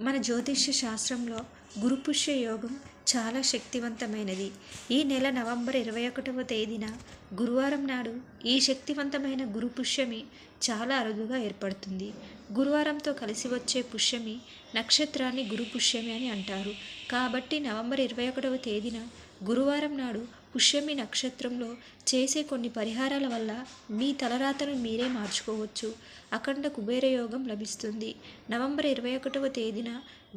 మన జ్యోతిష్య శాస్త్రంలో గురుపుష్య యోగం చాలా శక్తివంతమైనది. ఈ నెల నవంబర్ ఇరవై ఒకటవ తేదీన గురువారం నాడు ఈ శక్తివంతమైన గురు పుష్యమి చాలా అరుదుగా ఏర్పడుతుంది. గురువారంతో కలిసి వచ్చే పుష్యమి నక్షత్రాన్ని గురు పుష్యమి అని అంటారు. కాబట్టి నవంబర్ ఇరవై ఒకటవ తేదీన గురువారం నాడు పుష్యమి నక్షత్రంలో చేసే కొన్ని పరిహారాల వల్ల మీ తలరాతను మీరే మార్చుకోవచ్చు. అఖండ కుబేర యోగం లభిస్తుంది. నవంబర్ ఇరవై ఒకటవ తేదీన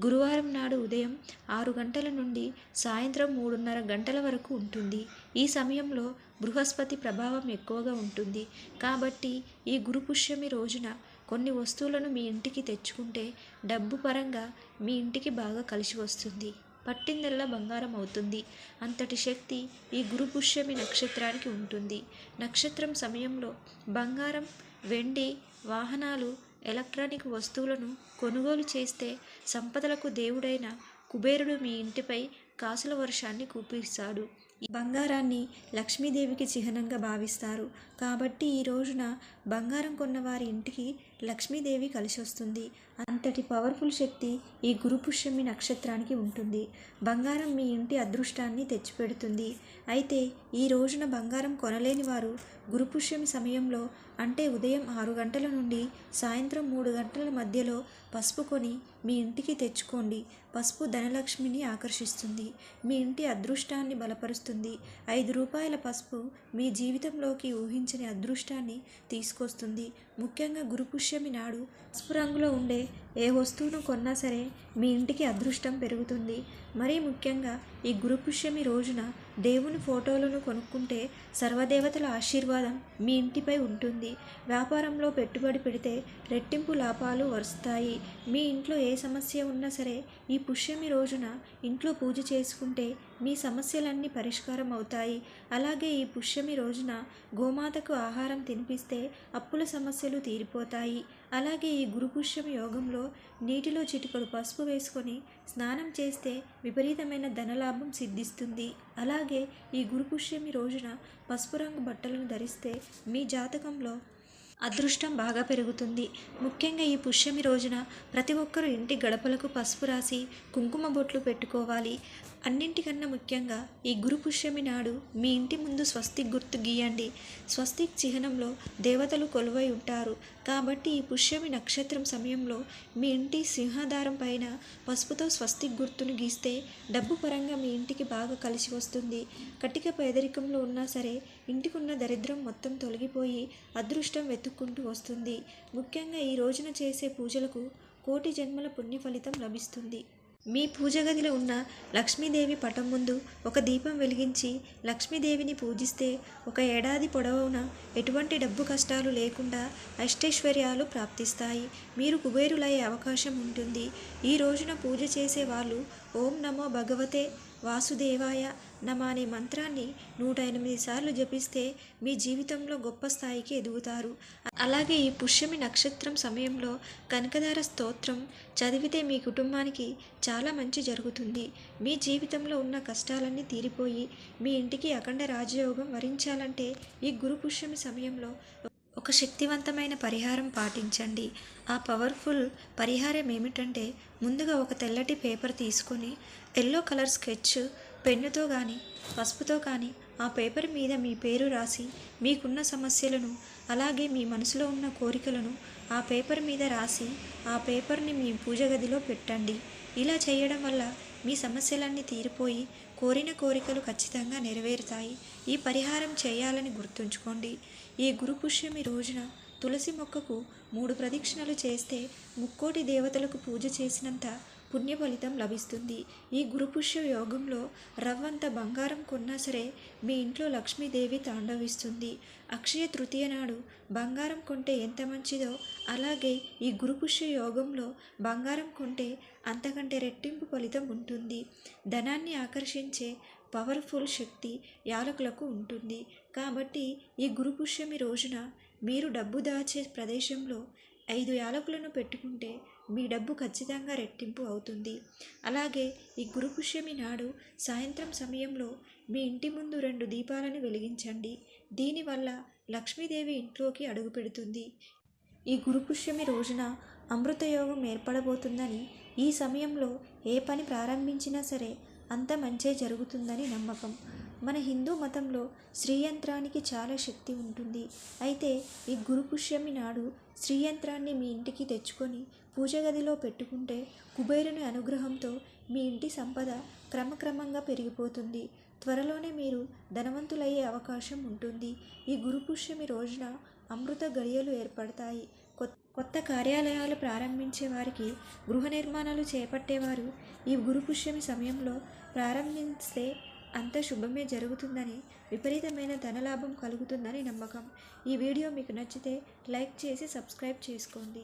గురువారం నాడు ఉదయం ఆరు గంటల నుండి సాయంత్రం మూడున్నర గంటల వరకు ఉంటుంది. ఈ సమయంలో బృహస్పతి ప్రభావం ఎక్కువగా ఉంటుంది. కాబట్టి ఈ గురు పుష్యమి రోజున కొన్ని వస్తువులను మీ ఇంటికి తెచ్చుకుంటే డబ్బు పరంగా మీ ఇంటికి బాగా కలిసి వస్తుంది. పట్టిందల్లా బంగారం అవుతుంది అంతటి శక్తి ఈ గురుపుష్యమి నక్షత్రానికి ఉంటుంది. నక్షత్రం సమయంలో బంగారం వెండి వాహనాలు ఎలక్ట్రానిక్ వస్తువులను కొనుగోలు చేస్తే సంపదలకు దేవుడైన కుబేరుడు మీ ఇంటిపై కాసుల వర్షాన్ని కురిపిస్తాడు. ఈ బంగారాన్ని లక్ష్మీదేవికి చిహ్నంగా భావిస్తారు. కాబట్టి ఈ రోజున బంగారం కొన్న వారి ఇంటికి లక్ష్మీదేవి కలిసి వస్తుంది అంతటి పవర్ఫుల్ శక్తి ఈ గురుపుష్యమి నక్షత్రానికి ఉంటుంది. బంగారం మీ ఇంటి అదృష్టాన్ని తెచ్చిపెడుతుంది. అయితే ఈ రోజున బంగారం కొనలేని వారు గురుపుష్యమి సమయంలో అంటే ఉదయం ఆరు గంటల నుండి సాయంత్రం మూడు గంటల మధ్యలో పసుపు కొని మీ ఇంటికి తెచ్చుకోండి. పసుపు ధనలక్ష్మిని ఆకర్షిస్తుంది. మీ ఇంటి అదృష్టాన్ని బలపరుస్తుంది. ఐదు రూపాయల పసుపు మీ జీవితంలోకి ఊహించని అదృష్టాన్ని తీసుకొస్తుంది. ముఖ్యంగా గురుపుష్య పుష్యమి నాడు పసుపు రంగులో ఉండే ఏ వస్తువును కొన్నా సరే మీ ఇంటికి అదృష్టం పెరుగుతుంది. మరీ ముఖ్యంగా ఈ గురుపుష్యమి రోజున దేవుని ఫోటోలను కొనుక్కుంటే సర్వదేవతల ఆశీర్వాదం మీ ఇంటిపై ఉంటుంది. వ్యాపారంలో పెట్టుబడి పెడితే రెట్టింపు లాభాలు వస్తాయి మీ ఇంట్లో ఏ సమస్య ఉన్నా సరే ఈ పుష్యమి రోజున ఇంట్లో పూజ చేసుకుంటే మీ సమస్యలన్నీ పరిష్కారం అవుతాయి. అలాగే ఈ పుష్యమి రోజున గోమాతకు ఆహారం తినిపిస్తే అప్పుల సమస్యలు తీరిపోతాయి. అలాగే ఈ గురుపుష్యం యోగంలో నీటిలో చిటికడు పసుపు వేసుకొని స్నానం చేస్తే విపరీతమైన ధనలాభం సిద్ధిస్తుంది. అలాగే ఈ గురుపుష్యమి రోజున పసుపు రంగు బట్టలను ధరిస్తే మీ జాతకంలో అదృష్టం బాగా పెరుగుతుంది. ముఖ్యంగా ఈ పుష్యమి రోజున ప్రతి ఒక్కరూ ఇంటి గడపలకు పసుపు రాసి కుంకుమ బొట్లు పెట్టుకోవాలి. అన్నింటికన్నా ముఖ్యంగా ఈ గురు పుష్యమి నాడు మీ ఇంటి ముందు స్వస్తిక్ గుర్తు గీయండి. స్వస్తిక్ చిహ్నంలో దేవతలు కొలువై ఉంటారు. కాబట్టి ఈ పుష్యమి నక్షత్రం సమయంలో మీ ఇంటి సింహాధారం పైన పసుపుతో స్వస్తిక్ గుర్తును గీస్తే డబ్బు పరంగా మీ ఇంటికి బాగా కలిసి వస్తుంది. కటిక పేదరికంలో ఉన్నా సరే ఇంటికున్న దరిద్రం మొత్తం తొలగిపోయి అదృష్టం వెతుక్కుంటూ వస్తుంది. ముఖ్యంగా ఈ రోజున చేసే పూజలకు కోటి జన్మల పుణ్య ఫలితం లభిస్తుంది. మీ పూజ గదిలో ఉన్న లక్ష్మీదేవి పటం ముందు ఒక దీపం వెలిగించి లక్ష్మీదేవిని పూజిస్తే ఒక ఏడాది పొడవునా ఎటువంటి డబ్బు కష్టాలు లేకుండా అష్టైశ్వర్యాలు ప్రాప్తిస్తాయి. మీరు కుబేరులయ్యే అవకాశం ఉంటుంది. ఈ రోజున పూజ చేసే వాళ్ళు ఓం నమో భగవతే వాసుదేవాయ నమ అనే మంత్రాన్ని నూట ఎనిమిది సార్లు జపిస్తే మీ జీవితంలో గొప్ప స్థాయికి ఎదుగుతారు. అలాగే ఈ పుష్యమి నక్షత్రం సమయంలో కనకదార స్తోత్రం చదివితే మీ కుటుంబానికి చాలా మంచి జరుగుతుంది. మీ జీవితంలో ఉన్న కష్టాలన్నీ తీరిపోయి మీ ఇంటికి అఖండ రాజయోగం వరించాలంటే ఈ గురు పుష్యమి సమయంలో ఒక శక్తివంతమైన పరిహారం పాటించండి. ఆ పవర్ఫుల్ పరిహారం ఏమిటంటే ముందుగా ఒక తెల్లటి పేపర్ తీసుకొని ఎల్లో కలర్ స్కెచ్ పెన్నుతో కానీ పసుపుతో కానీ ఆ పేపర్ మీద మీ పేరు రాసి మీకున్న సమస్యలను అలాగే మీ మనసులో ఉన్న కోరికలను ఆ పేపర్ మీద రాసి ఆ పేపర్ని మీ పూజ గదిలో పెట్టండి. ఇలా చేయడం వల్ల మీ సమస్యలన్నీ తీరిపోయి కోరిన కోరికలు ఖచ్చితంగా నెరవేరుతాయి. ఈ పరిహారం చేయాలని గుర్తుంచుకోండి. ఈ గురుపుష్యమి రోజున తులసి మొక్కకు మూడు ప్రదక్షిణలు చేస్తే ముక్కోటి దేవతలకు పూజ చేసినంత పుణ్య ఫలితం లభిస్తుంది. ఈ గురుపుష్య యోగంలో రవ్వంత బంగారం కొన్నా సరే మీ ఇంట్లో లక్ష్మీదేవి తాండవిస్తుంది. అక్షయ తృతీయ నాడు బంగారం కొంటే ఎంత మంచిదో అలాగే ఈ గురుపుష్య యోగంలో బంగారం కొంటే అంతకంటే రెట్టింపు ఫలితం ఉంటుంది. ధనాన్ని ఆకర్షించే పవర్ఫుల్ శక్తి యాలకులకు ఉంటుంది. కాబట్టి ఈ గురుపుష్యమి రోజున మీరు డబ్బు దాచే ప్రదేశంలో ఐదు యాలకులను పెట్టుకుంటే మీ డబ్బు ఖచ్చితంగా రెట్టింపు అవుతుంది. అలాగే ఈ గురుపుష్యమి నాడు సాయంత్రం సమయంలో మీ ఇంటి ముందు రెండు దీపాలను వెలిగించండి. దీనివల్ల లక్ష్మీదేవి ఇంట్లోకి అడుగు పెడుతుంది. ఈ గురుపుష్యమి రోజున అమృతయోగం ఏర్పడబోతుందని ఈ సమయంలో ఏ పని ప్రారంభించినా సరే అంత మంచే జరుగుతుందని నమ్మకం. మన హిందూ మతంలో శ్రీయంత్రానికి చాలా శక్తి ఉంటుంది. అయితే ఈ గురుపుష్యమి నాడు శ్రీయంత్రాన్ని మీ ఇంటికి తెచ్చుకొని పూజ గదిలో పెట్టుకుంటే కుబేరుని అనుగ్రహంతో మీ ఇంటి సంపద క్రమక్రమంగా పెరిగిపోతుంది. త్వరలోనే మీరు ధనవంతులయ్యే అవకాశం ఉంటుంది. ఈ గురుపుష్యమి రోజున అమృత గడియలు ఏర్పడతాయి. కొత్త కొత్త కార్యాలయాలు ప్రారంభించే వారికి గృహ నిర్మాణాలు చేపట్టేవారు ఈ గురుపుష్యమి సమయంలో ప్రారంభిస్తే అంత శుభమే జరుగుతుందని విపరీతమైన ధనలాభం కలుగుతుందని నమ్మకం. ఈ వీడియో మీకు నచ్చితే లైక్ చేసి సబ్స్క్రైబ్ చేసుకోండి.